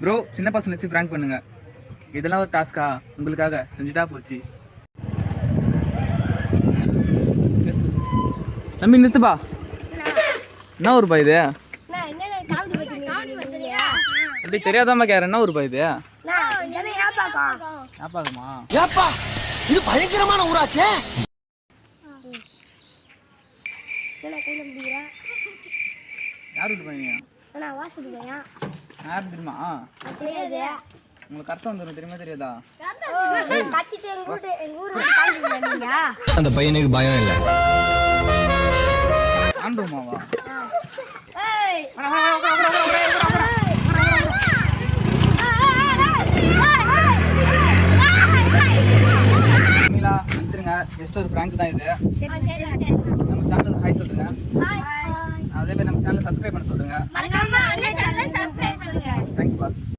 Bro சின்ன பசங்க வச்சு ப்ராங்க் பண்ணுங்க. இதெல்லாம் ஒரு டாஸ்கா உங்களுக்காக. செஞ்சுட்டா போச்சு. தம்பி நிறுத்துப்பா. என்ன ஊருப்பா இது? அப்படி தெரியாதாம கேர என்ன ஊருப்பா இது? ஞாபகமா ஏப்பா இது பயங்கரமான ஊராச்சே. யார் பையன்? நான் வாசல் பையன். தெரியுமா? உங்களுக்கு அர்த்தம் வந்துடும் தெரியுமா தெரியாதா? அந்த பையனுக்கு பயம் இல்ல. ஆண்டுமாவா ஜஸ்ட் ஒரு பிராங்க் தான் இது. நம்ம சேனலுக்கு ஹாய் சொல்லுங்க. அதே மாதிரி நம்ம சேனலை சப்ஸ்கிரைப் பண்ண சொல்லுங்க.